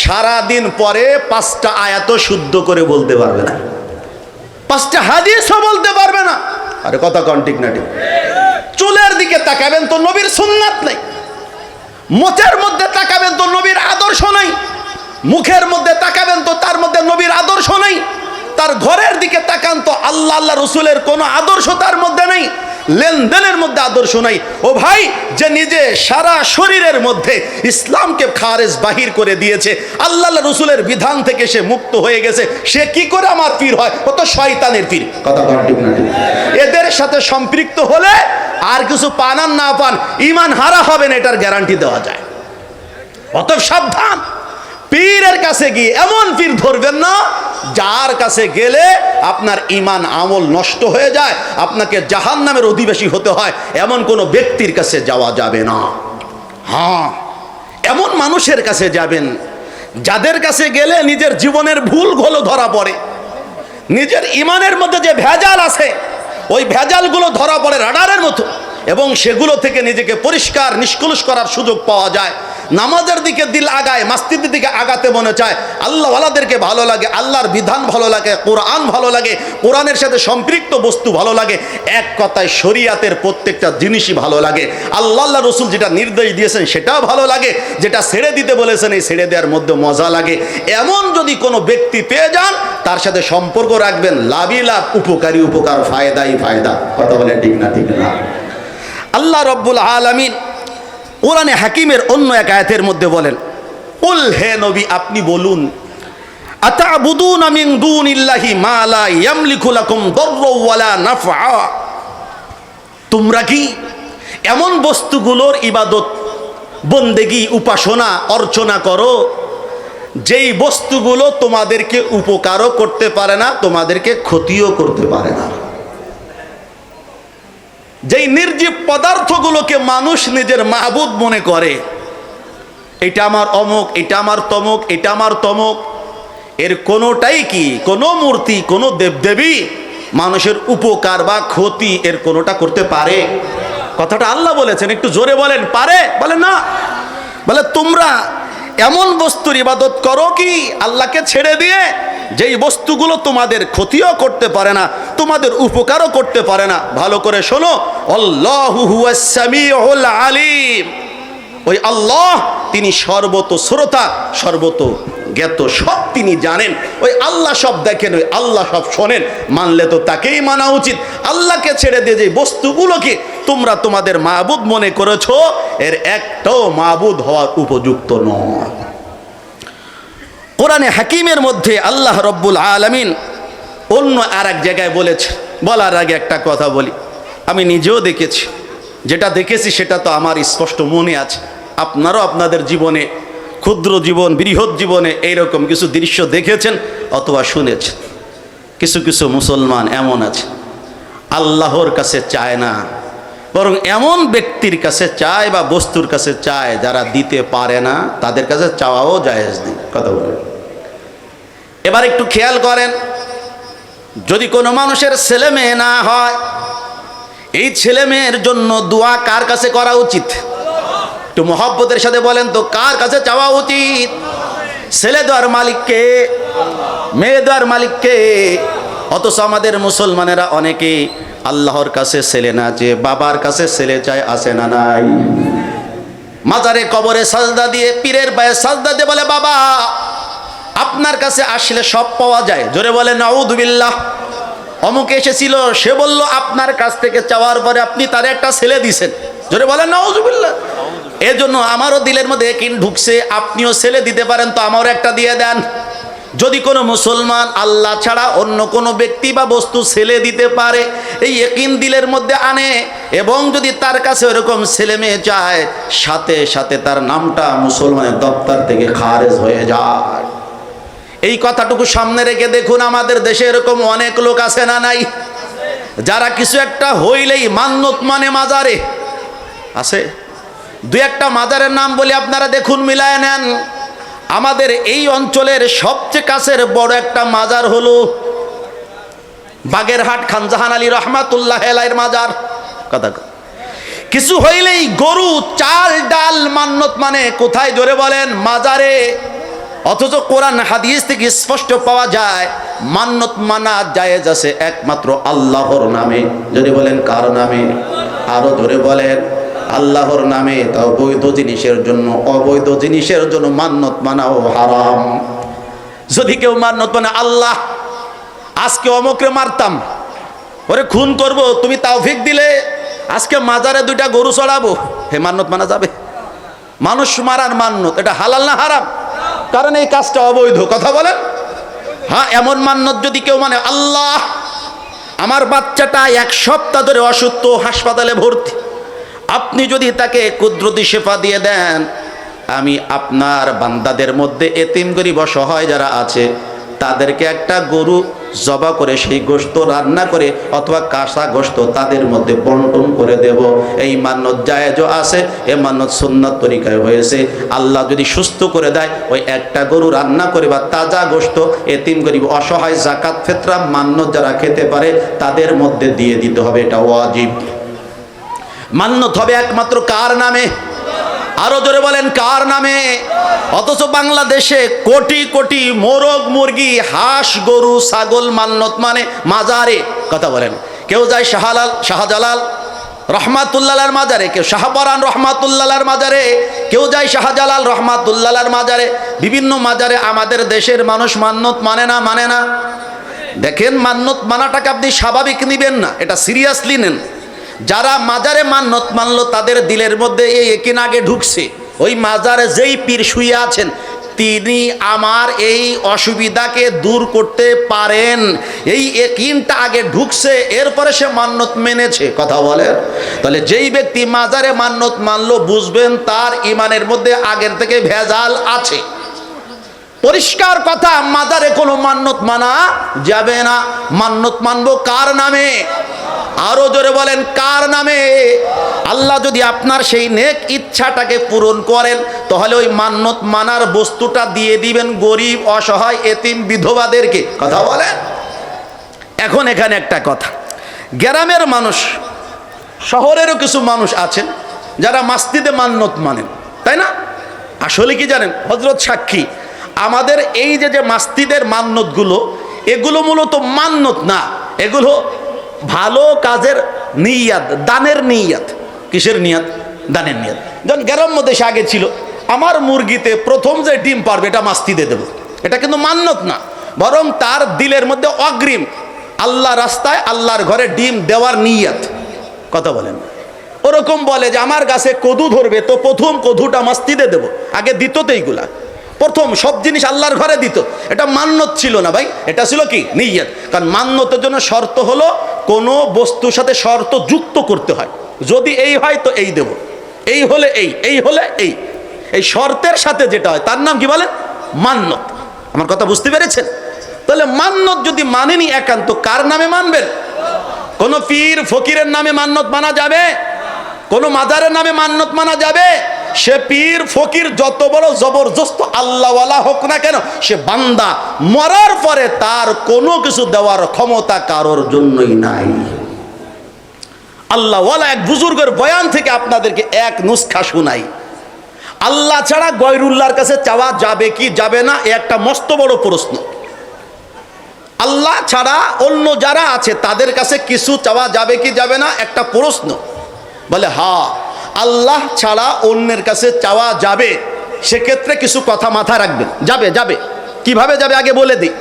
সারা দিন পরে পাঁচটা আয়াত শুদ্ধ করে বলতে পারবে না। পাঁচটা হাদিসও বলতে পারবে না। আরে কথা কন ঠিক না ঠিক। চুলের দিকে তাকাবেন তো নবীর সুন্নাত নেই। মোচের মধ্যে তাকাবেন তো নবীর আদর্শ নাই। মুখের মধ্যে তাকাবেন তো তার মধ্যে নবীর আদর্শ নাই। তার ঘরের দিকে তাকান তো আল্লাহ আল্লাহ রসুলের কোনো আদর্শ তার মধ্যে নেই। লেনদেনের মধ্যে আদর্শ নাই। ও ভাই, যে নিজে সারা শরীরের মধ্যে ইসলামকে খারেজ বাহির করে দিয়েছে, আল্লাহ রসুলের বিধান থেকে সে মুক্ত হয়ে গেছে, সে কি করে আমার পীর হয়? ও তো শয়তানের পীর? এদের সাথে সম্পৃক্ত হলে আর কিছু পানান না পান ইমান হারা হবেন এটার গ্যারান্টি দেওয়া যায়। অত সাবধান। পীরের কাছে গিয়ে এমন পীর ধরবেন না, যার কাছে গেলে আপনার ইমান আমল নষ্ট হয়ে যায়, আপনাকে জাহান নামের অধিবাসী হতে হয়, এমন কোনো ব্যক্তির কাছে যাওয়া যাবে না। হ্যাঁ এমন মানুষের কাছে যাবেন, যাদের কাছে গেলে নিজের জীবনের ভুলগুলো ধরা পড়ে। নিজের ইমানের মধ্যে যে ভেজাল আছে, ওই ভেজালগুলো ধরা পড়ে রাডারের মতো, এবং সেগুলো থেকে নিজেকে পরিষ্কার, নিষ্কলুষ করার সুযোগ পাওয়া যায়। নামাজের দিকে দিল আগায় মাস্তিদের দিকে আগাতে মনে চায়। আল্লাহ আল্লাহওয়ালাদেরকে ভালো লাগে, আল্লাহর বিধান ভালো লাগে, কোরআন ভালো লাগে, কোরআনের সাথে সম্পৃক্ত বস্তু ভালো লাগে, এক কথায় শরিয়াতের প্রত্যেকটা জিনিসই ভালো লাগে। আল্লাহ আল্লাহ রসুল যেটা নির্দেশ দিয়েছেন সেটাও ভালো লাগে, যেটা ছেড়ে দিতে বলেছেন এই ছেড়ে দেওয়ার মধ্যে মজা লাগে। এমন যদি কোনো ব্যক্তি পেয়ে যান, তার সাথে সম্পর্ক রাখবেন, লাভই লাভ, উপকারী উপকার, ফায়দাই ফায়দা। কথা বলে ঠিক না ঠিক না? আল্লাহ রব্বুল আলমিন কোরআনে হাকিমের অন্য এক আয়াতের মধ্যে বলেন, উল হে নবী, আপনি বলুন, আতাবুদুন মিন দুনিল্লাহি মা লা ইয়ামলিকু লাকুম দাররা ওয়ালা নাফআ? তোমরা কি এমন বস্তুগুলোর ইবাদত, বন্দেগি, উপাসনা, অর্চনা করো, যেই বস্তুগুলো তোমাদেরকে উপকারও করতে পারে না, তোমাদেরকে ক্ষতিও করতে পারে না? যেই নির্জীব পদার্থগুলোকে মানুষ নিজের মাহবুদ মনে করে, এটা আমার অমুক, এটা আমার তমুক, এটা আমার তমুক, এর কোনোটাই কি? কোনো মূর্তি, কোনো দেবদেবী মানুষের উপকার বা ক্ষতি এর কোনোটা করতে পারে? কথাটা আল্লাহ বলেছেন, একটু জোরে বলেন, পারে? বলে না। বলে তোমরা এমন বস্তুর ইবাদত করো কি? আল্লাহকে ছেড়ে দিয়ে যেই বস্তুগুলো তোমাদের ক্ষতিও করতে পারে না, তোমাদের উপকারও করতে পারে না। ভালো করে শোনো আলিম। ওই আল্লাহ, তিনি সর্বত শ্রোতা, সর্বত জ্ঞাত সব তিনি জানেন। ওই আল্লাহ সব দেখেন, ওই আল্লাহ সব শোনেন। মানলে তো তাকেই মানা উচিত। আল্লাহকে ছেড়ে দিয়ে যে বস্তুগুলোকে তোমরা তোমাদের মাহবুদ মনে করেছ, এর একটাও মাহবুদ হওয়ার উপযুক্ত নয়। কোরআনে হাকিমের মধ্যে আল্লাহ রব্বুল আলমিন অন্য আর এক জায়গায় বলেছে, বলার আগে একটা কথা বলি। আমি নিজেও দেখেছি। যেটা দেখেছি সেটা তো আমার স্পষ্ট মনে আছে। আপনারও আপনাদের জীবনে ক্ষুদ্র জীবন, বৃহৎ জীবনে এইরকম কিছু দৃশ্য দেখেছেন অথবা শুনেছেন। কিছু কিছু মুসলমান এমন আছে। আল্লাহর কাছে চায় না, বরং এমন ব্যক্তির কাছে চায় বা বস্তুর কাছে চায় যারা দিতে পারে না, তাদের কাছে চাওয়াও জায়েজ নেই। কথা বলেন। এবার একটু খেয়াল করেন, যদি কোনো মানুষের ছেলে মেয়ে না হয়, এই ছেলে মেয়ের জন্য দোয়া কার কাছে করা উচিত? একটু মহব্বতের সাথে বলেন তো, কার কাছে চাওয়া উচিত? ছেলে দেওয়ার মালিককে, মেয়ে দেওয়ার মালিককে। অথচ আমাদের মুসলমানেরা অনেকে আল্লাহর কাছে ছেলে না চেয়ে বাবার কাছে ছেলে চায় আসে না নাই। মাজারে কবরে সাজদা দিয়ে, পীরের পায়ে সাজদা দিয়ে বলে, বাবা, আপনার কাছে আসলে সব পাওয়া যায়। জোরে বলে নাউদুবিল্লাহ অমুক এসেছিল, সে বলল, আপনার কাছ থেকে চাওয়ার পরে আপনি তার একটা ছেলে দিছেন। জোরে বলেন নাউজুবিল্লাহ এই জন্য আমারও দিলের মধ্যে কিন ঢুকছে, আপনিও ছেলে দিতে পারেন তো আমারও একটা দিয়ে দেন। যদি কোনো মুসলমান আল্লাহ ছাড়া অন্য কোনো ব্যক্তি বা বস্তু ছেলে দিতে পারে, এই একিন দিলের মধ্যে আনে এবং যদি তার কাছে ওরকম ছেলে মেয়ে চায়, সাথে সাথে তার নামটা মুসলমানের দপ্তর থেকে খারেজ হয়ে যায়। এই কথাটুকু সামনে রেখে দেখুন, আমাদের দেশে এরকম অনেক লোক আছে না নাই? যারা কিছু একটা হইলেই মান্যত মানে মাজারে। আছে? দু একটা মাজারের নাম বলে আপনারা দেখুন মিলায় নেন। আমাদের এই অঞ্চলের সবচেয়ে কাছের বড় একটা মাজার হলো বাগেরহাট খানজাহান আলী রহমাতুল্লাহ এলাইয়ের মাজার। কথা কিছু হইলেই গরু, চাল, ডাল, মান্নত মানে কোথায় জোরে বলেন? মাজারে। অথচ কোরআন হাদিস থেকে স্পষ্ট পাওয়া যায়, মান্নত মানা জায়েজ আছে একমাত্র আল্লাহর নামে। যদি বলেন কার নামে? আরও ধরে বলেন। আল্লাহর নামে তা অবৈধ জিনিসের জন্য, অবৈধ জিনিসের জন্য মান্নত মানাও হারাম। যদি কেউ মান্নত মানে আল্লাহ, আজকে অমকে মারতাম, ওরে খুন করব, তুমি তাওফিক দিলে, আজকে মাজারে দুইটা গরু চড়াবো। হে মান্নত মানা যাবে। মানুষ মারার মান্নত এটা হালাল না হারাম? কারণ এই কাজটা অবৈধ, কথা বলেন? হ্যাঁ এমন মান্নত যদি কেউ মানে আল্লাহ, আমার বাচ্চাটা এক সপ্তাহ ধরে অসুস্থ, হাসপাতালে ভর্তি। আপনি যদি তাকে কুদরতি শেফা দিয়ে দেন, আমি আপনার বান্দাদের মধ্যে এতিম গরিব অসহায় যারা আছে, তাদেরকে একটা গরু জবা করে সেই গোস্ত রান্না করে অথবা কাঁচা গোস্ত তাদের মধ্যে বন্টন করে দেব। এই মান্নত জায়েজও আছে, এ মান্নত সুন্নত তরিকায় হয়েছে। আল্লাহ যদি সুস্থ করে দেয়, ওই একটা গরু রান্না করে বা তাজা গোস্ত এতিম গরিব অসহায় জাকাত ফেতরা মান্নত যারা খেতে পারে, তাদের মধ্যে দিয়ে দিতে হবে, এটা ওয়াজিব। মান্যত হবে একমাত্র কার নামে? আরও জোরে বলেন, কার নামে? অথচ বাংলাদেশে কোটি কোটি মোরগ, মুরগি, হাঁস, গরু, ছাগল মান্নত মানে মাজারে। কথা বলেন, কেউ যায় শাহলাল, শাহজালাল রহমাতুল্লালার মাজারে, কেউ শাহপরান রহমাতুল্লালার মাজারে, কেউ যায় শাহজালাল রহমাতুল্লালার মাজারে। বিভিন্ন মাজারে আমাদের দেশের মানুষ মান্নত মানে না মানে না? দেখেন মান্নত মানাটাকে আপনি স্বাভাবিক নিবেন না, এটা সিরিয়াসলি নেন। যারা মাজারে মান্নত মানলো, তাদের দিলের মধ্যে এই একিন আগে ঢুকছে। ওই মাজারে যেই পীর শুয়ে আছেন, তিনি আমার এই অসুবিধাকে দূর করতে পারেন। এই একিনটা আগে ঢুকছে, এরপরে সে মান্নত মেনেছে। কথা বলেন? তাহলে যেই ব্যক্তি মাজারে মান্নত মানলো, বুঝবেন তার ইমানের মধ্যে আগের থেকে ভেজাল আছে। পরিষ্কার কথা মাজারে কোনো মান্নত মানা যাবে না। মান্নত মানবো কার নামে? আরও জোরে বলেন, কার নামে? আল্লাহ যদি আপনার সেই নেক ইচ্ছাটাকে পূরণ করেন, তাহলে ওই মান্নত মানার বস্তুটা দিয়ে দিবেন গরিব, অসহায়, এতিম বিধবাদেরকে। কথা বলেন? এখন এখানে একটা কথা। গ্রামের মানুষ, শহরেরও কিছু মানুষ আছেন, যারা মাস্তিদে মান্নত মানেন। তাই না? আসলে কি জানেন? হজরত সাক্ষী আমাদের এই যে যে মাস্তিদের মান্যতগুলো, এগুলো মূলত মান্যত না, এগুলো ভালো কাজের নিয়াত, দানের নিয়াত। কিসের নিয়াত? দানের নিয়াত। যখন গ্রাম্য দেশে আগে ছিল, আমার মুরগিতে প্রথম যে ডিম পারবে, এটা মাস্তিদে দেবো। এটা কিন্তু মান্যত না, বরং তার দিলের মধ্যে অগ্রিম, আল্লাহ রাস্তায় আল্লাহর ঘরে ডিম দেওয়ার নিয়াত। কথা বলেন ওরকম বলে যে, আমার গাছে কদু ধরবে, তো প্রথম কদুটা মাস্তিদে দেবো। আগে দিত তো এইগুলা প্রথম সব জিনিস আল্লাহর ঘরে দিত। এটা মান্যত ছিল না ভাই, এটা ছিল কি? নিয়ত। কারণ মান্যতের জন্য শর্ত হলো কোনো বস্তুর সাথে শর্ত যুক্ত করতে হয়। যদি এই হয় তো এই দেব। এই হলে এই এই হলে এই। এই শর্তের সাথে যেটা হয়, তার নাম কি বলে মান্যত। আমার কথা বুঝতে পেরেছেন? তাহলে মান্যত যদি মানেনি একান্ত, কার নামে মানবেন? কোনো পীর ফকিরের নামে মান্যত মানা যাবে? কোনো মাজারের নামে মান্যত মানা যাবে? সে পীর, ফকির, যত বড় জবরদস্ত আল্লাহওয়ালা হোক না কেন, সে বান্দা মরার পরে তার কোনো কিছু দেওয়ার ক্ষমতা কারোর জন্যই নাই। আল্লাহওয়ালা এক বুজুর্গের বয়ান থেকে আপনাদেরকে এক নুসখা শুনাই। আল্লাহ ছাড়া গয়রুল্লাহর কাছে চাওয়া যাবে কি যাবে না, এ একটা মস্ত বড় প্রশ্ন। আল্লাহ ছাড়া অন্য যারা আছে, তাদের কাছে কিছু চাওয়া যাবে কি যাবে না, একটা প্রশ্ন। বলে হা আল্লাহ ছাড়া অন্যের কাছে চাওয়া যাবে, সেক্ষেত্রে কিছু কথা মাথায় রাখবেন। যাবে যাবে। কীভাবে যাবে আগে বলে দিই।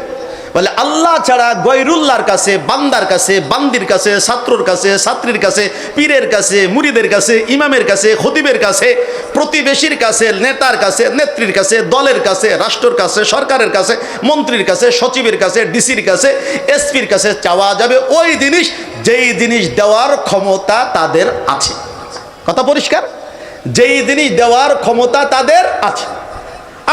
বলে, আল্লাহ ছাড়া গৈরুল্লাহর কাছে, বান্দার কাছে, বান্দির কাছে, ছাত্রর কাছে, ছাত্রীর কাছে, পীরের কাছে, মুরিদের কাছে, ইমামের কাছে, খতিবের কাছে, প্রতিবেশীর কাছে, নেতার কাছে, নেত্রীর কাছে, দলের কাছে, রাষ্ট্রের কাছে, সরকারের কাছে, মন্ত্রীর কাছে, সচিবের কাছে, ডিসির কাছে, এসপির কাছে চাওয়া যাবে। ওই জিনিস, যেই জিনিস দেওয়ার ক্ষমতা তাদের আছে। কথা পরিষ্কার? যেই জিনিস দেওয়ার ক্ষমতা তাদের আছে।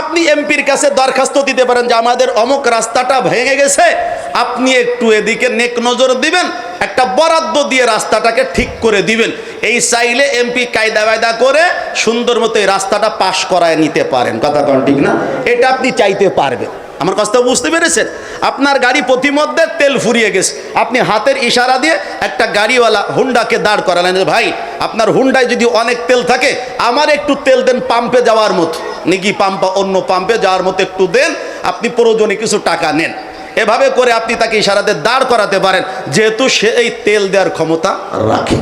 আপনি এমপির কাছে দরখাস্ত দিতে পারেন যে আমাদের অমুক রাস্তাটা ভেঙে গেছে, আপনি একটু এদিকে নেক নজর দিবেন, একটা বরাদ্দ দিয়ে রাস্তাটাকে ঠিক করে দিবেন। এই চাইলে এমপি কায়দা বায়দা করে সুন্দর মতো এই রাস্তাটা পাশ করায় নিতে পারেন। কথা কন ঠিক না? এটা আপনি চাইতে পারবেন। আমার কথা বুঝতে পেরেছেন? আপনার গাড়ি প্রতিমধ্যে তেল ফুরিয়ে গেছে। আপনি হাতের ইশারা দিয়ে একটা গাড়িওয়ালা হুন্ডাকে দাঁড় করালেন ভাই, আপনার হুন্ডায় যদি অনেক তেল থাকে, আমার একটু তেল দেন পাম্পে যাওয়ার মতো। নিকি পাম্পা অন্য পাম্পে যাওয়ার মতো একটু দেন, আপনি প্রয়োজনে কিছু টাকা নেন। এভাবে করে আপনি তাকে ইশারাতে দাঁড় করাতে পারেন, যেহেতু সে এই তেল দেওয়ার ক্ষমতা রাখে।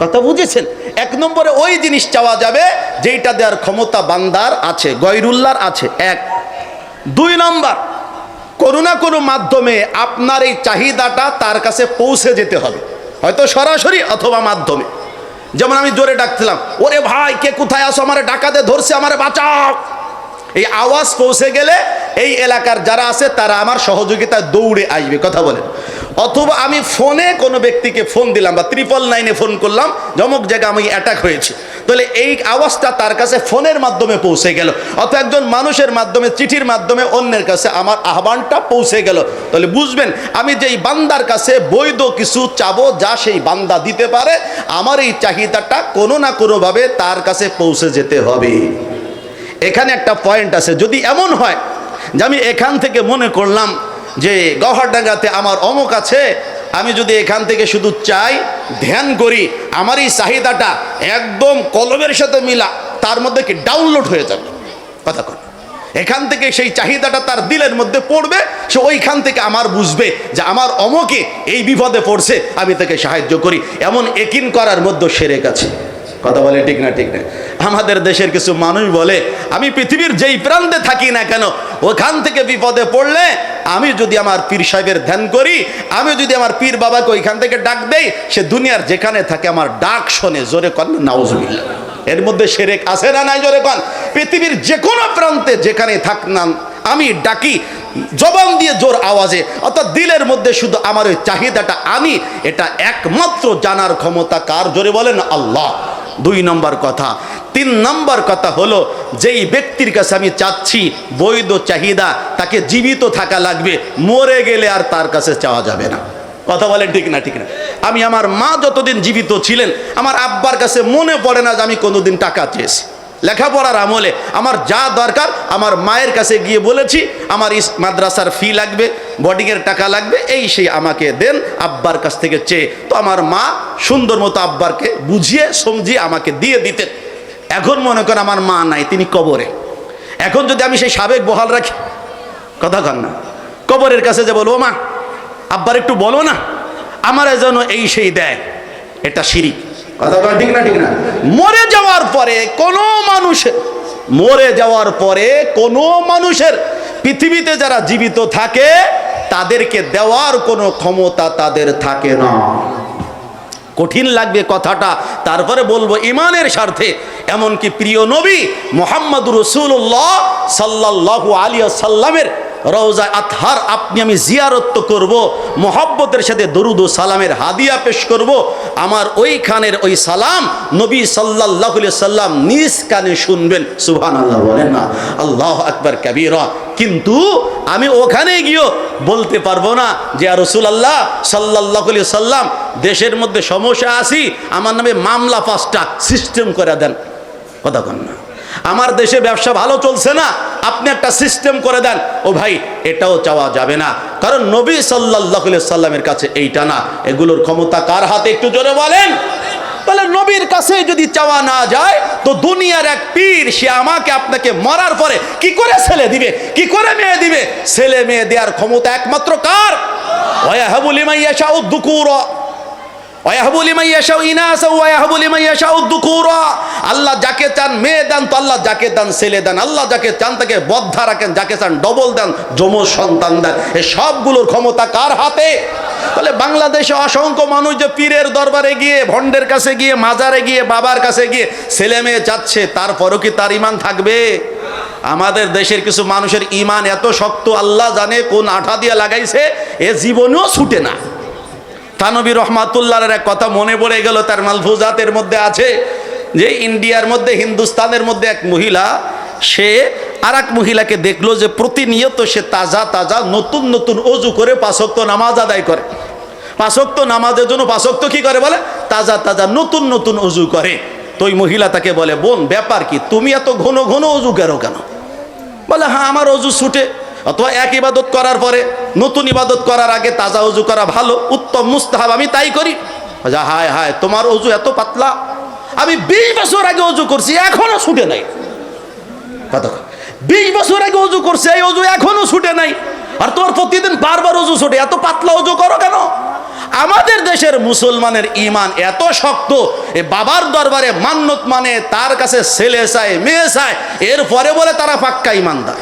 কথা বুঝেছেন? এক নম্বরে ওই জিনিস চাওয়া যাবে, যেইটা দেওয়ার ক্ষমতা বান্দার আছে, গয়রুল্লার আছে, এক। দুই নম্বর কোনো না কোনো মাধ্যমে আপনার এই চাহিদাটা তার কাছে পৌঁছে যেতে হবে। হয়তো সরাসরি অথবা মাধ্যমে। যেমন আমি জোরে ডাকছিলাম, ওরে ভাই, কে কোথায় আসো আমার ডাকাতে ধরছে, আমার বাঁচাও। এই আওয়াজ পৌঁছে গেলে এই এলাকার যারা আছে, তারা আমার সহযোগিতায় দৌড়ে আসবে, কথা বলেন। অথবা আমি ফোনে কোনো ব্যক্তিকে ফোন দিলাম বা ত্রিপল নাইনে ফোন করলাম জমক জায়গায় আমি অ্যাটাক হয়েছে। তাহলে এই আওয়াজটা তার কাছে ফোনের মাধ্যমে পৌঁছে গেল, অথবা একজন মানুষের মাধ্যমে, চিঠির মাধ্যমে অন্যের কাছে আমার আহ্বানটা পৌঁছে গেল। তাহলে বুঝবেন, আমি যেই বান্দার কাছে বৈধ কিছু চাবো, যা সেই বান্দা দিতে পারে, আমার এই চাহিদাটা কোনো না কোনোভাবে তার কাছে পৌঁছে যেতে হবে। এখানে একটা পয়েন্ট আছে, যদি এমন হয় যে আমি এখান থেকে মনে করলাম যে গহরডাঙ্গাতে আমার অমুক আছে, আমি যদি এখান থেকে শুধু চাই, ধ্যান করি আমার এই চাহিদাটা একদম কলমের সাথে মিলা, তার মধ্যে কি ডাউনলোড হয়ে যাবে? কথা কন। এখান থেকে সেই চাহিদাটা তার দিলের মধ্যে পড়বে, সে ওইখান থেকে আমার বুঝবে যে আমার অমকে এই বিপদে পড়ছে, আমি তাকে সাহায্য করি। এমন একিন করার মধ্যে সেরে আছে। কথা বলে ঠিক না ঠিক না। আমাদের দেশের কিছু মানুষ বলে, আমি পৃথিবীর যেই প্রান্তে থাকি না কেন, ওখান থেকে বিপদে পড়লে আমি যদি আমার পীর সাহেবের ধ্যান করি, আমি যদি আমার পীর বাবাকে ওইখান থেকে ডাক দেই, সে দুনিয়ার যেখানে থাকে আমার ডাক শোনে, জোরে কন, নাউজুবিল্লাহ। এর মধ্যে সেরেক আছে না নাই, জোরে কন? পৃথিবীর যে কোনো প্রান্তে যেখানে থাক না, আমি ডাকি, জবান দিয়ে জোর আওয়াজে, অর্থাৎ দিলের মধ্যে শুধু আমার ওই চাহিদাটা আমি, এটা একমাত্র জানার ক্ষমতা কার? জোরে বলেন, আল্লাহ। দুই নম্বর কথা। তিন নম্বর কথা হলো, যেই ব্যক্তির কাছে আমি চাচ্ছি বৈধ চাহিদা, তাকে জীবিত থাকা লাগবে, মরে গেলে আর তার কাছে চাওয়া যাবে না। কথা বলেন ঠিক না ঠিক না। আমি আমার মা যতদিন জীবিত ছিলেন, আমার আব্বার কাছে মনে পড়ে না যে আমি কোনোদিন টাকা চেয়েছি। লেখাপড়ার আমলে আমার যা দরকার আমার মায়ের কাছে গিয়ে বলেছি, আমার ইস মাদ্রাসার ফি লাগবে বোর্ডিংয়ের টাকা লাগবে, এই সেই আমাকে দেন, আব্বার কাছ থেকে চেয়ে। তো আমার মা সুন্দর মতো আব্বারকে বুঝিয়ে, সমঝিয়ে আমাকে দিয়ে দিতেন। এখন মনে করেন আমার মা নাই, তিনি কবরে। এখন যদি আমি সেই সাবেক বহাল রাখি, কথা কন না। কবরের কাছে যে বলব, মা, আব্বার একটু বলো না, আমার যেন এই সেই দেয়। এটা শিরিক। কথা ঠিক না ঠিক না? মরে যাওয়ার পরে কোনো মানুষের, মরে যাওয়ার পরে কোনো মানুষের পৃথিবীতে যারা জীবিত থাকে, তাদেরকে দেওয়ার কোনো ক্ষমতা তাদের থাকে না। কঠিন লাগবে কথাটা, তারপরে বলব ইমানের স্বার্থে। এমনকি প্রিয় নবী মোহাম্মদ রসুল্লাহ সাল্লাহু আলিয়া সাল্লামের রওজা আতহার আপনি আমি জিয়ারত করব, মোহাব্বতের সাথে দরুদ ও সালামের হাদিয়া পেশ করব, আমার ওইখানের ওই সালাম নবী সাল্লাহ সাল্লাম নিজ কানে শুনবেন সুহান আল্লাহ বলেন না, আল্লাহ আকবর কবিরা। কিন্তু আমি ওখানে গিয়েও বলতে পারব না যে আর রসুল আল্লাহ সাল্লাহ সাল্লাম, দেশের মধ্যে সমস্যা আসি আমার নামে মামলা পাঁচটা সিস্টেম করে দেন। কথা কন না। আমার দেশে ব্যবসা ভালো চলছে না, আপনি একটা সিস্টেম করে দেন। ও ভাই, এটাও চাওয়া যাবে না। কারণ নবী সাল্লাহ সাল্লামের কাছে এইটা না। এগুলোর ক্ষমতা কার হাতে একটু জোরে বলেন? তাহলে নবীর কাছে যদি চাওয়া না যায়, তো দুনিয়ার এক পীর, সে আমাকে আপনাকে মরার পরে কি করে ছেলে দিবে? কি করে মেয়ে দিবে? ছেলে মেয়ে দেওয়ার ক্ষমতা একমাত্র কার? ওয়াহাবুল ইমাইয়াশা উদ্দুকুর আল্লাহ যাকে চান মেয়ে দেন, তো আল্লাহ যাকে দেন ছেলে দেন। আল্লাহ যাকে চান তাকে বদ্ধা রাখেন, যাকে চান ডবল দেন, যমজ সন্তান দেন। এই সবগুলোর ক্ষমতা কার হাতে? তাহলে বাংলাদেশে অসংখ্য মানুষ যে পীরের দরবারে গিয়ে, ভণ্ডের কাছে গিয়ে, মাজারে গিয়ে, বাবার কাছে গিয়ে ছেলে মেয়ে যাচ্ছে, তারপরও কি তার ইমান থাকবে? আমাদের দেশের কিছু মানুষের ইমান এত শক্ত, আল্লাহ জানে কোন আঠা দিয়ে লাগাইছে, এ জীবনেও ছুটে না। তানবী রহমাতুল্লাহের এক কথা মনে পড়ে গেল, তার মালফুজাতের মধ্যে আছে যে ইন্ডিয়ার মধ্যে, হিন্দুস্তানের মধ্যে এক মহিলা, সে আর এক মহিলাকে দেখল যে প্রতিনিয়ত সে তাজা তাজা নতুন নতুন অজু করে পাশক্ত নামাজ আদায় করে। পাশক্ত নামাজের জন্য পাশক্ত কি করে বলে? তাজা তাজা নতুন নতুন অজু করে। তো ওই মহিলা তাকে বলে, বোন, ব্যাপার কি? তুমি এত ঘন ঘন অজু কেন কেন? বলে হ্যাঁ আমার অজু ছুটে। অথবা এক ইবাদত করার পরে নতুন ইবাদত করার আগে তাজা অজু করা ভালো, উত্তম, মুস্তাহাব, আমি তাই করি। যা হায় হায়, তোমার অজু এত পাতলা। আমি বিশ বছর আগে অজু করছি, এখনও ছুটে নাই। বিশ বছর আগে অজু করছে, এই অজু এখনও ছুটে নাই। আর তোমার প্রতিদিন বারবার অজু ছুটে, এত পাতলা অজু করো কেন? আমাদের দেশের মুসলমানের ইমান এত শক্ত, এ বাবার দরবারে মান্নত মানে তার কাছে ছেলে চায়, মেয়ে চায়, এরপরে বলে তারা পাক্কা ইমানদার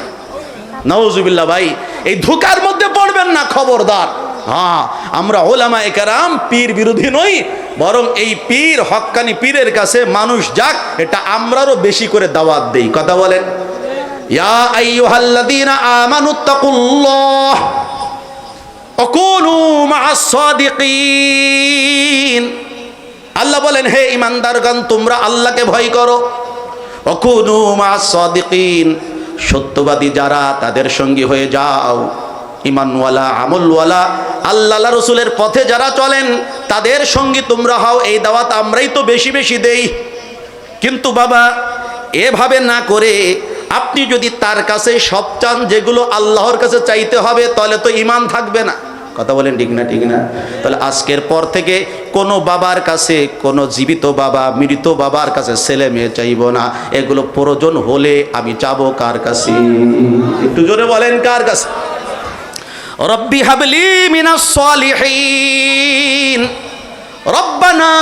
নওজুবিল্লাহ ভাই, এই ধোকার মধ্যে পড়বেন না, খবরদার। হ্যাঁ আমরা ওলামা একরাম পীর বিরোধী নই, বরং এই পীর হক্কানি পীরের কাছে মানুষ যাক, এটা আমরারও বেশি করে দাওয়াত দেই। কথা বলেন। ইয়া আইয়ুহাল্লাযীনা আমানুত্তাকুল্লাহ অকুনু মাআস সাদিকিন। আল্লাহ বলেন, হে ইমানদারগণ, তোমরা আল্লাহকে ভয় করো। অকুনু মাআস সাদিকিন। সত্যবাদী যারা, তাদের সঙ্গী হয়ে যাও। ইমানওয়ালা, আমলওয়ালা, আল্লাহ রসুলের পথে যারা চলেন, তাদের সঙ্গী তোমরা হও, এই দাওয়াত আমরাই তো বেশি বেশি দেই। কিন্তু বাবা, এভাবে না করে আপনি যদি তার কাছে সব চান, যেগুলো আল্লাহর কাছে চাইতে হবে, তাহলে তো ইমান থাকবে না। কথা বলেন ঠিক না ঠিক না? তাহলে আজকের পর থেকে কোনো বাবার কাছে, কোনো জীবিত বাবা, মৃত বাবার কাছে ছেলে মেয়ে চাইব না। এগুলো প্রয়োজন হলে আমি চাবো কার কাছে? একটু জোরে বলেন কার কাছে? রব্বি হাবলি মিনাস সালিহিন। রব্বানা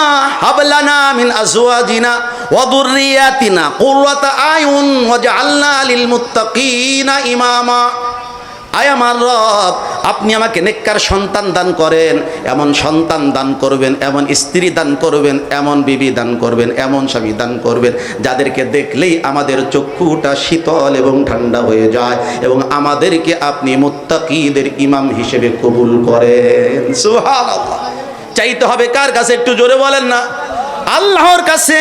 হাবলানা মিন আজওয়াজিনা ওয়া যুররিয়াতিনা কুররাতা আয়ুন ওয়াজআলনা লিল মুত্তাকিনা আয় আমার রব, আপনি আমাকে নেককার সন্তান দান করেন। এমন সন্তান দান করবেন, এমন স্ত্রী দান করবেন, এমন বিবি দান করবেন, এমন স্বামী দান করবেন, যাদেরকে দেখলেই আমাদের চক্ষুটা শীতল এবং ঠান্ডা হয়ে যায় এবং আমাদেরকে আপনি মুত্তাকিদের ইমাম হিসেবে কবুল করেন। চাইতে হবে কার কাছে? একটু জোরে বলেন না। আল্লাহর কাছে।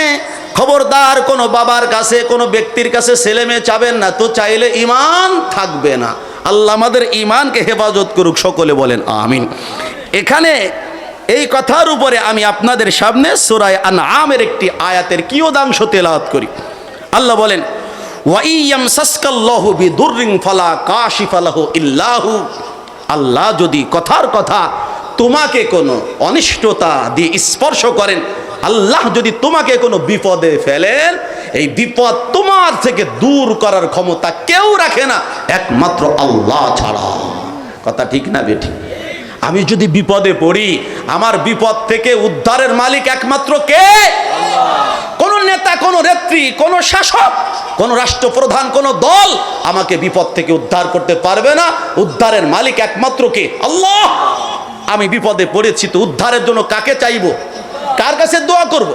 খবরদার কোনো বাবার কাছে, কোনো ব্যক্তির কাছে ছেলে মেয়ে চাবেন না। তো চাইলে ইমান থাকবে না। আল্লাহ আমাদের ইমানকে হেফাজত করুক, সকলে বলেন আমিন। এখানে এই কথার উপরে আমি আপনাদের সামনে সুরায় আন আমের একটি আয়াতের কিয়দাংশ তেলাওয়াত করি। আল্লাহ বলেন ওয়াইয়াম সাসকাল্লাহু বিদুররিন ফালা কাশিফালাহু ইল্লাহু। আল্লাহ যদি কথার কথা তোমাকে কোনো অনিষ্টতা দিয়ে স্পর্শ করেন আল্লাহ যদি তোমাকে কোনো বিপদে ফেলেন এই বিপদ তোমার থেকে দূর করার ক্ষমতা কেউ রাখে না, একমাত্র আল্লাহ ছাড়া। কথা ঠিক না বেঠি? আমি যদি বিপদে পড়ি, আমার বিপদ থেকে উদ্ধারের মালিক একমাত্র কে? কোন নেতা, কোন নেত্রী, কোন শাসক, কোন রাষ্ট্রপ্রধান, কোন দল আমাকে বিপদ থেকে উদ্ধার করতে পারবে না। উদ্ধারের মালিক একমাত্র কে? আল্লাহ। আমি বিপদে পড়েছি তো উদ্ধারের জন্য কাকে চাইব? কার কাছে দোয়া করব?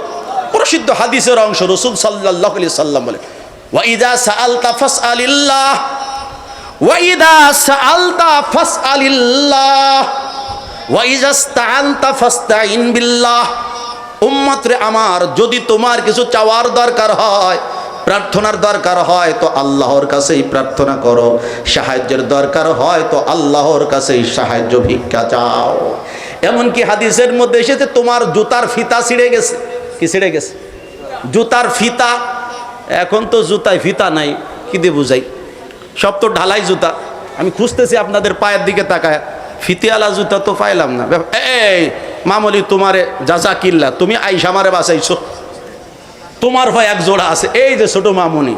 প্রসিদ্ধ হাদিসের অংশ রসুল সাল্লাহ আলি সাল্লাম বলে ওয়াইদা সাআলতা ফাসআলিল্লাহ ওয়াইদা সাআলতা ফাসআলিল্লাহ ওয়াইজা ইসতাআনতা ফাসতাইন বিল্লাহ। উম্মত রে আমার, যদি তোমার কিছু চাওয়ার দরকার হয়, প্রার্থনার দরকার হয়, তো আল্লাহর কাছেই প্রার্থনা করো। সাহায্যের দরকার হয়, তো আল্লাহর কাছেই সাহায্য ভিক্ষা চাও। এমনকি হাদিসের মধ্যে এসেছে, তোমার জুতার ফিতা ছিঁড়ে গেছে। কি ছিঁড়ে গেছে? জুতার ফিতা। এখন তো জুতায় ফিতা নাই, কি দিয়ে বুঝাই? সব তো ঢালাই জুতা। আমি খুঁজতেছি আপনাদের পায়ের দিকে তাকায়। ফিতিয়ালা জুতা তো পাইলাম না। এই মামলি তোমারে যাচা কিল্লা, তুমি আইসা মারে বাঁচাইছো। তোমার ভাই এক জোড়া আছে, এই যে ছোট মামুনি।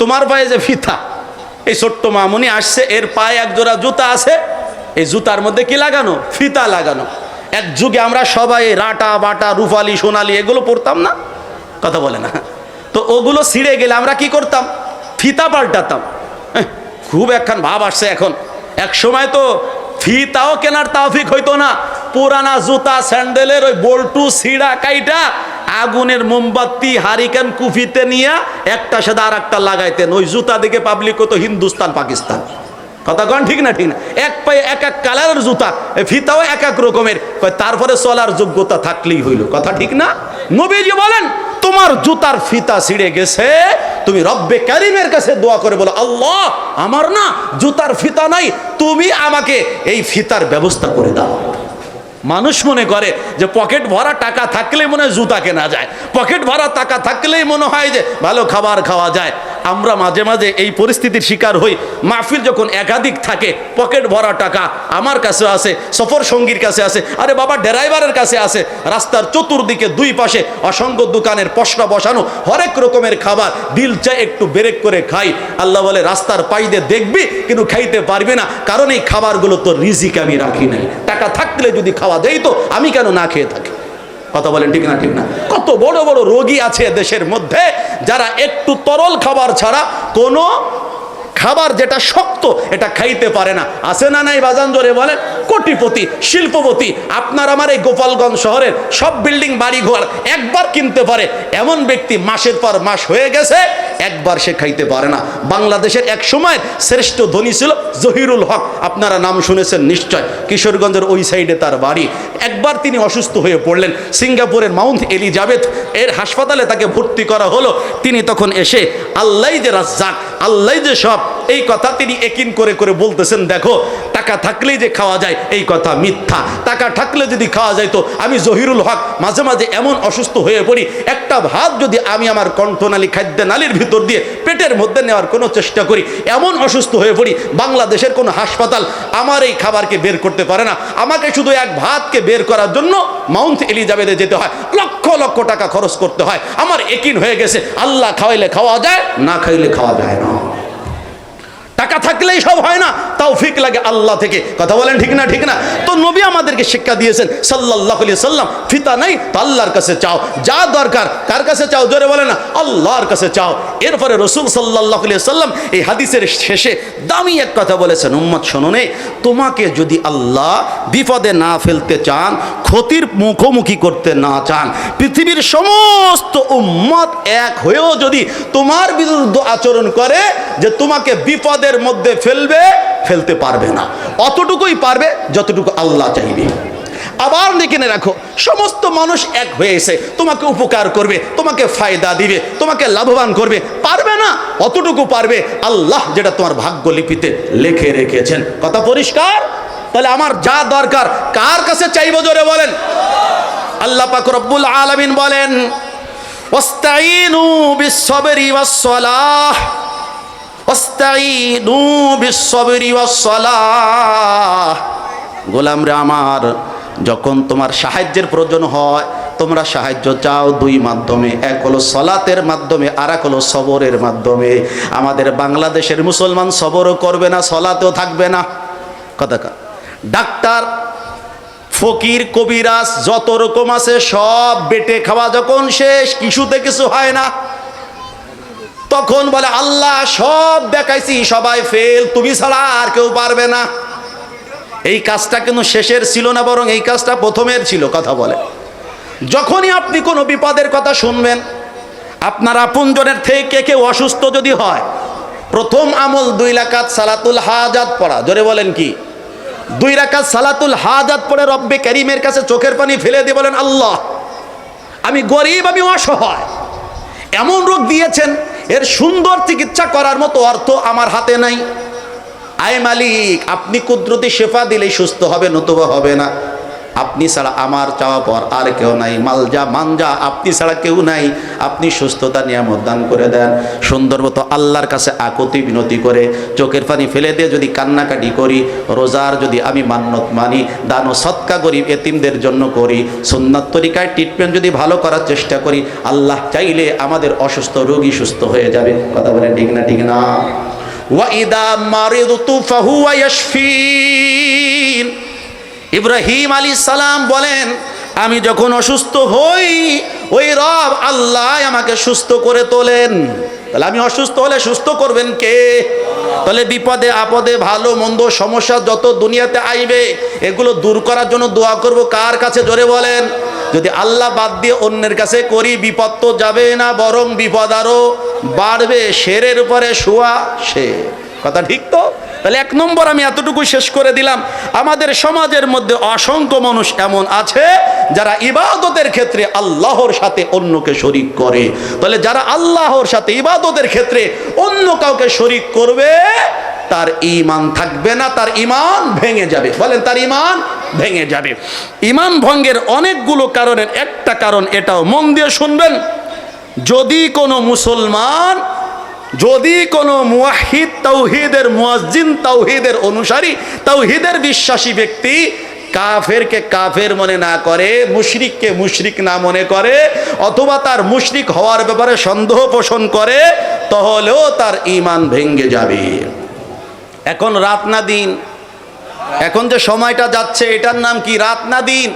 তোমার পায়ে যে ফিতা, এই ছোট্ট মামনি আসছে, এর পায়ে এক জোড়া জুতা আছে এই জুতার মধ্যে কি লাগানো? ফিতা লাগানো। এক যুগে আমরা সবাই রাটা, বাটা রুফালি সোনালি এগুলো পড়তাম না? কথা বলে না। তো ওগুলো ছিঁড়ে গেলে আমরা কি করতাম? ফিতা পাল্টাতাম। খুব একখান ভাব আসছে এখন। এক সময় তো ফিতাও কেনার তাওফিক হইতো না। পুরানা জুতা, স্যান্ডেলের ওই বল্টু ছিঁড়া কাইটা আগুনের মোমবাতি, হারিকেন কুফিতে নিয়ে একটা সাথে আর একটা লাগাইতেন। ওই জুতা দিকে পাবলিক হতো হিন্দুস্তান, পাকিস্তান। কথা কন ঠিক না ঠিক না। এক পায়ে এক এক কালারের জুতা ফিতাও এক এক রকমের। তারপরে চলার যোগ্যতা থাকলেই হইল। কথা ঠিক না? নবীজি বলেন, তোমার জুতার ফিতা ছিঁড়ে গেছে, তুমি রব্বে কারিমের কাছে দোয়া করে বলো, আল্লাহ, আমার না জুতার ফিতা নাই, তুমি আমাকে এই ফিতার ব্যবস্থা করে দাও। মানুষ মনে করে যে পকেট ভরা টাকা থাকলেই মনে হয় জুতা কেনা যায়, পকেট ভরা টাকা থাকলেই মনে হয় যে ভালো খাবার খাওয়া যায়। আমরা মাঝে মাঝে এই পরিস্থিতির শিকার হই। মাহফিল যখন একাধিক থাকে, পকেট ভরা টাকা আমার কাছে আছে, সফর সঙ্গীর কাছে আছে, আরে বাবা, ড্রাইভারের কাছে আছে, রাস্তার চতুর্দিকে দুই পাশে অসংখ্য দোকানের পশরা বসানো, হরেক রকমের খাবার, দিল চায় একটু ব্রেক করে খাই। আল্লাহ বলে, রাস্তার পাইদে দেখবি, কিন্তু খাইতে পারবি না, কারণ এই খাবারগুলো তো রিজিক আমি রাখি নাই। টাকা থাকলে যদি খাওয়া দেই তো আমি কেন না খেয়ে থাকি? কথা বলেন, ঠিক না ঠিক না। কত বড় বড় রোগী আছে দেশের মধ্যে যারা একটু তরল খাবার ছাড়া কোনো খাবার যেটা শক্ত, এটা খাইতে পারে না। আছে না নাই বাজান জোরে বলেন? কোটিপতি, শিল্পপতি, আপনার আমার এই গোপালগঞ্জ শহরের সব বিল্ডিং বাড়ি ঘর একবার কিনতে পারে। এমন ব্যক্তি মাসের পর মাস হয়ে গেছে, একবার সে খাইতে পারে না। বাংলাদেশের এক সময় শ্রেষ্ঠ ধনী ছিল জহিরুল হক। আপনারা নাম শুনেছেন নিশ্চয়। কিশোরগঞ্জের ওই সাইডে তার বাড়ি। একবার তিনি অসুস্থ হয়ে পড়লেন। সিঙ্গাপুরের মাউন্ট এলিজাবেথ এর হাসপাতালে তাকে ভর্তি করা হলো। তিনি তখন এসে, আল্লাহ যে রাজ্জাক, আল্লাহ যে সব এই কথা তিনি একিন করে করে বলতেছেন, দেখো, টাকা থাকলেই যে খাওয়া যায়, এই কথা মিথ্যা। টাকা থাকলে যদি খাওয়া যায় তো আমি জহিরুল হক মাঝে মাঝে এমন অসুস্থ হয়ে পড়ি, একটা ভাত যদি আমি আমার কণ্ঠনালী খাদ্য নালীর ভিতর দিয়ে পেটের মধ্যে নেওয়ার কোনো চেষ্টা করি, এমন অসুস্থ হয়ে পড়ি, বাংলাদেশের কোনো হাসপাতাল আমার এই খাবারকে বের করতে পারে না। আমাকে শুধু এক ভাতকে বের করার জন্য মাউন্ট এলিজাবেথে যেতে হয়। লক্ষ লক্ষ টাকা খরচ করতে হয়। আমার একিন হয়ে গেছে। আল্লাহ খাওয়াইলে খাওয়া যায়, না খাইলে খাওয়া যায় না। টাকা থাকলেই সব হয় না, তাও ফিক লাগে আল্লাহ থেকে। কথা বলেন ঠিক না ঠিক না? তো নবী আমাদেরকে শিক্ষা দিয়েছেন সাল্লাহ সাল্লাম ফিতা নাই, তো আল্লাহর কাছে চাও। যা দরকার, কার কাছে চাও? জোরে বলে না, আল্লাহর কাছে চাও। এরপরে রসুল সাল্লাহ সাল্লাম এই হাদিসের শেষে দামি এক কথা বলেছেন, উম্মত, শোনে তোমাকে যদি আল্লাহ বিপদে না ফেলতে চান, ক্ষতির মুখোমুখি করতে না চান, পৃথিবীর সমস্ত উম্মত এক হয়েও যদি তোমার বিরুদ্ধে আচরণ করে, যে তোমাকে বিপদের মধ্যে ফেলবে, ফেলতে পারবে না। অতটুকুই পারবে যতটুকু আল্লাহ চাইবে। আবার লিখে রাখো, সমস্ত মানুষ এক হয়ে এসে তোমাকে উপকার করবে, তোমাকে ফায়দা দিবে, তোমাকে লাভবান করবে। পারবে না, অতটুকু পারবে আল্লাহ যেটা তোমার ভাগ্য লিপিতে লিখে রেখেছেন। কথা পরিষ্কার? তাহলে আমার যা দরকার, কার কাছে চাইব জোরে বলেন? আল্লাহ পাক রব্বুল আলামিন বলেন ওয়াস্তাইনু বিসসবরি ওয়াসসালাহ। গোলাম রে আমার, যখন তোমার সাহায্যের প্রয়োজন হয়, তোমরা সাহায্য চাও দুই মাধ্যমে। এক হলো সলাতের মাধ্যমে আর এক হলো সবরের মাধ্যমে। আমাদের বাংলাদেশের মুসলমান সবরও করবে না, সলাতেও থাকবে না। কথা ডাক্তার, ফকির, কবিরাজ, যত রকম আছে সব বেটে খাওয়া যখন শেষ, কিছুতে কিছু হয় না। তখন বলে, আল্লাহ, সব দেখাইছি, সবাই ফেল তুমি ছাড়া আর কেউ পারবে না। এই কাজটা কিন্তু শেষের ছিল না, বরং এই কাজটা প্রথমের ছিল, কথা বলে। যখনই আপনি কোনো বিপদের কথা শুনবেন, আপনার আপনজনের থেকে কেউ অসুস্থ যদি হয়, প্রথম আমল দুই লাকাত সালাতুল হাজাত পড়া। জোরে বলেন কি? দুই রাকাত সালাতুল হাজাত পড়ে রব্বে করিমের কাছে চোখের পানি ফেলে দিয়ে বলেন, আল্লাহ, আমি গরিব, আমি অসহায়। এমন রোগ দিয়েছেন এর সুন্দর চিকিৎসা করার মতো অর্থ আমার হাতে নাই। আয় মালিক, আপনি কুদরতি শেফা দিলেই সুস্থ হবে, নতুবা হবে না। আপনি ছাড়া আমার চাওয়া পর আর কেউ নাই। মালজা মানজা আপনি ছাড়া কেউ নাই। আপনি সুস্থতা, নিয়ামত দান করে দেন। সুন্দর মতো আল্লাহর কাছে আকতি বিনতি করে চোখের পানি ফেলে দিয়ে যদি কান্নাকাটি করি, রোজার যদি আমি মান্যত মানি, দান ও সৎকা গরিব এতিমদের জন্য করি, সুন্নাত তরিকায় ট্রিটমেন্ট যদি ভালো করার চেষ্টা করি, আল্লাহ চাইলে আমাদের অসুস্থ রোগী সুস্থ হয়ে যাবে। কথা বলেন ঠিক না ঠিক না? ওয়াইদা মারিদতু ফাহুয়া ইয়াশফিন। ইব্রাহিম আলী সালাম বলেন, আমি যখন অসুস্থ হই, ওই রব আল্লাহ আমাকে সুস্থ করে তোলেন। তাহলে আমি অসুস্থ হলে সুস্থ করবেন কে? তাহলে বিপদে, আপদে, ভালো, মন্দ, সমস্যা যত দুনিয়াতে আইবে, এগুলো দূর করার জন্য দোয়া করব। কার কাছে? জোরে বলেন। যদি আল্লাহ বাদ দিয়ে অন্যের কাছে করি, বিপদ তো যাবে না, বরং বিপদ আরও বাড়বে। শেরের উপরে শোয়া সে কথা ঠিক তো? তাহলে এক নম্বর আমি এতটুকু শেষ করে দিলাম। আমাদের সমাজের মধ্যে অসংখ্য মানুষ এমন আছে, যারা ইবাদতের ক্ষেত্রে আল্লাহর সাথে অন্যকে শরিক করে। তাহলে যারা আল্লাহর সাথে ইবাদতের ক্ষেত্রে অন্য কাউকে শরিক করবে, তার ইমান থাকবে না, তার ইমান ভেঙে যাবে। বলেন, তার ইমান ভেঙে যাবে। ইমান ভঙ্গের অনেকগুলো কারণের একটা কারণ এটাও। মন দিয়ে শুনবেন, যদি কোনো মুসলমান যদি কোনো মুয়াহিদ তাওহিদের, মুয়াজ্জিন তাওহিদের অনুসারী, তাওহিদের বিশ্বাসী ব্যক্তি কাফেরকে কাফের মনে না করে, মুশরিককে মুশরিক না মনে করে, অথবা তার মুশরিক হওয়ার ব্যাপারে সন্দেহ পোষণ করে, তাহলেও তার ঈমান ভেঙ্গে যাবে। এখন রাত না দিন। এখন যে সময়টা যাচ্ছে, এটার নাম কি রাত না দিন?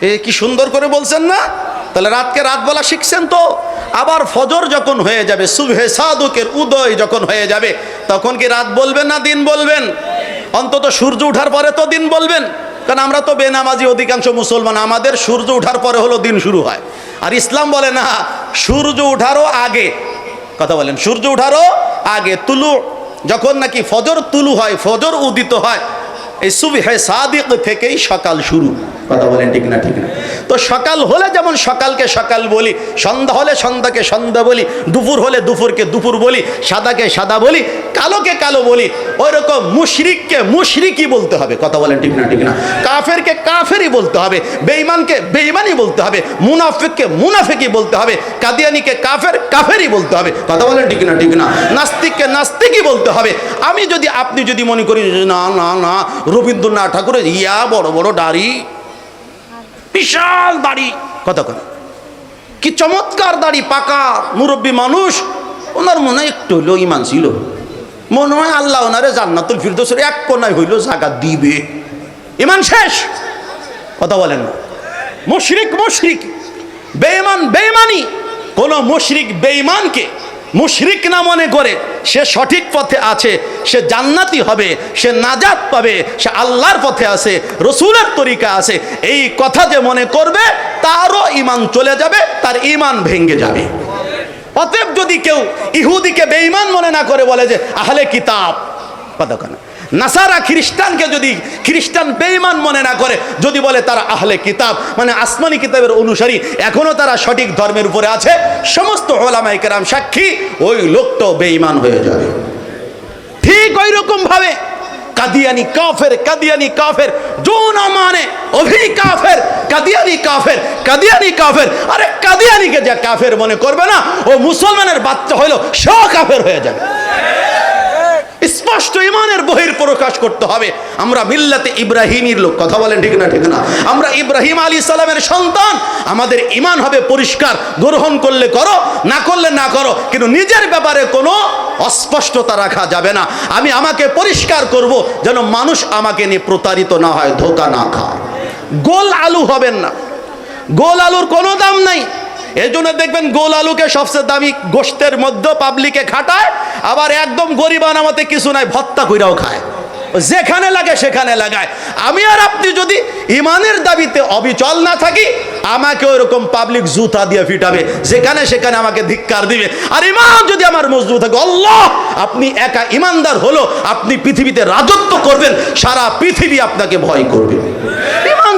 এ কি সুন্দর করে বলছেন না? তাহলে রাতকে রাত বলা শিখছেন তো? আবার ফজর যখন হয়ে যাবে শুভে সাধুকের উদয় যখন হয়ে যাবে, তখন কি রাত বলবেন না দিন বলবেন? অন্তত সূর্য ওঠার পরে তো দিন বলবেন। কারণ আমরা তো বেনামাজি অধিকাংশ মুসলমান, আমাদের সূর্য ওঠার পরে হলো দিন শুরু হয়। আর ইসলাম বলে না, সূর্য ওঠারও আগে। কথা বলেন, সূর্য ওঠারও আগে, তুলু, যখন নাকি ফজর তুলু হয়, ফজর উদিত হয় এই সুবিহে সাদিক থেকেই সকাল শুরু। কথা বলেন ঠিক না ঠিক না। তো সকাল হলে যেমন সকালকে সকাল বলি, সন্ধ্যা হলে সন্ধ্যাকে সন্ধ্যা বলি, দুপুর হলে দুপুরকে দুপুর বলি, সাদাকে সাদা বলি, কালোকে কালো বলি ওই রকম মুশরিককে মুশরিকই বলতে হবে। কথা বলেন ঠিক না ঠিক না। কাফেরকে কাফেরই বলতে হবে, বেঈমানকে বেঈমানই বলতে হবে, মুনাফিককে মুনাফিকই বলতে হবে, কাদিয়ানিকে কাফের কাফেরই বলতে হবে। কথা বলেন ঠিক না ঠিক না। নাস্তিককে নাস্তিকই বলতে হবে। আমি যদি, আপনি যদি মনে করি না না না রবীন্দ্রনাথ ঠাকুরের ইয়া বড় বড় দাড়ি। বিশাল দাড়ি। কথা কথা কি চমৎকার দাড়ি, পাকা মুরব্বী মানুষ। ওনার মনে একটু হইল ইমান ছিল। মনে হয় আল্লাহ ওনারে জান্নাতুল ফিরদৌসের এক কোনায় হইল জায়গা দিবে। ইমান শেষ। কথা বলেন না। মুশরিক মুশরিক। বেঈমান বেঈমানি। কোন মুশরিক বেঈমানকে মুশরিক না মনে করে, সে সঠিক পথে আছে, সে জান্নাতি হবে, সে নাজাত পাবে, সে আল্লাহর পথে আছে, রসুলের তরিকা আছে। এই কথা যে মনে করবে, তারও ইমান চলে যাবে, তার ইমান ভেঙ্গে যাবে। অতএব যদি কেউ ইহুদিকে বেঈমান মনে না করে বলে যে, আহলে কিতাব কথা নাসারা খ্রিস্টানকে যদি খ্রিস্টান বেইমান মনে না করে, যদি বলে তারা আহলে কিতাব মানে আসমানি কিতাবের অনুসারী, এখনও তারা সঠিক ধর্মের উপরে আছে, সমস্ত ওলামাই কেরাম সাক্ষী, ওই লোকটাও বেইমান হয়ে যাবে। ঠিক ওই রকম ভাবে কাদিয়ানি কাফের কাদিয়ানি কাফের, জোনা মানে অভি কাফের, কাদিয়ানি কাফের কাদিয়ানি কাফের, আরে কাদিয়ানিকে যে কাফের মনে করবে না, ও মুসলমানের বাচ্চা হইল সেও কাফের হয়ে যাবে। স্পষ্ট ইমানের বহির প্রকাশ করতে হবে। আমরা মিল্লাতে ইব্রাহিমের লোক, কথা বলেন ঠিক না ঠিক না। আমরা ইব্রাহিম আলী সালামের সন্তান। আমাদের ইমান হবে পরিষ্কার, গ্রহণ করলে করো, না করলে না করো, কিন্তু নিজের ব্যাপারে কোনো অস্পষ্টতা রাখা যাবে না। আমি আমাকে পরিষ্কার করব যেন মানুষ আমাকে নিয়ে প্রতারিত না হয়, ধোকা না খায়। গোল আলু হবেন না। গোল আলুর কোনো দাম নাই। এই জন্য দেখবেন গোল আলুকে সবচেয়ে দামি গোষ্ঠের মধ্যে পাবলিকে খাটায়, আবার একদম গরিব আনামতে কিছু নাই, ভত্তা কইরাও খায়। যেখানে লাগে সেখানে লাগায়। আমি আর আপনি যদি ইমানের দাবিতে অবিচল না থাকি, আমাকে ওইরকম পাবলিক জুতা দিয়ে ফিটাবে, যেখানে সেখানে আমাকে ধিক্কার দিবে। আর ইমান যদি আমার মজবুত থাকে, আল্লাহ, আপনি একা ইমানদার হলো, আপনি পৃথিবীতে রাজত্ব করবেন, সারা পৃথিবী আপনাকে ভয় করবে।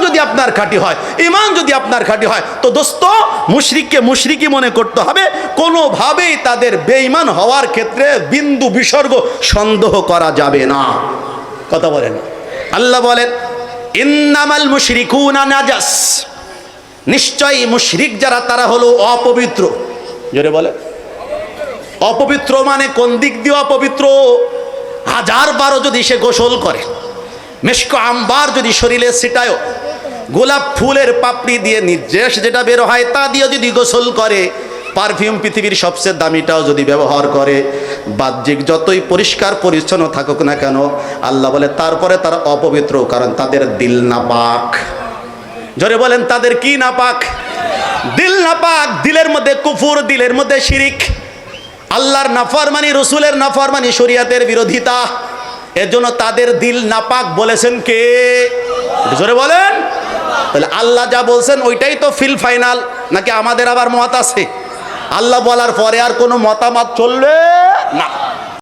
যদি আপনার খাঁটি হয় ইমান যদি আপনার খাঁটি হয়, তো দোস্ত, মুশরিককে মুশরিকই মনে করতে হবে। কোনোভাবেই তাদের বেঈমান হওয়ার ক্ষেত্রে বিন্দু বিসর্গ সন্দেহ করা যাবে না। কথা বলেন। আল্লাহ বলেন, ইন্নামাল মুশরিকুনা নাজাস। নিশ্চয়ই মুশরিক যারা, তারা হলো অপবিত্র। জোরে বলে অপবিত্র মানে কোন দিক দিয়ে অপবিত্র? হাজার বারো যদি সে গোসল করে, মেশকো আম্বার যদি শরীরে ছিটায় গোলাপ ফুলের পাপড়ি দিয়ে নির্দেশ যেটা বের হয়, তা দিয়ে যদি গোসল করে, পারফিউম পৃথিবীর সবচেয়ে দামিটাও যদি ব্যবহার করে, বাহ্যিক যতই পরিষ্কার পরিচ্ছন্ন থাকুক না কেন, আল্লাহ বলে তারপরে তারা অপবিত্র, কারণ তাদের দিল না পাক জোরে বলেন, তাদের কি না পাক দিল না পাক দিলের মধ্যে কুফুর, দিলের মধ্যে শিরিক। আল্লাহর নাফরমানি, রসুলের নাফরমানি, শরিয়াতের বিরোধিতা। এর জন্য তাদের দিল নাপাক বলেছেন কে? জোরে বলেন। তাহলে আল্লাহ যা বলছেন ওইটাই তো ফিল ফাইনাল নাকি আমাদের আবার মত আছে? আল্লাহ বলার পরে আর কোনো মতামত চলবে না।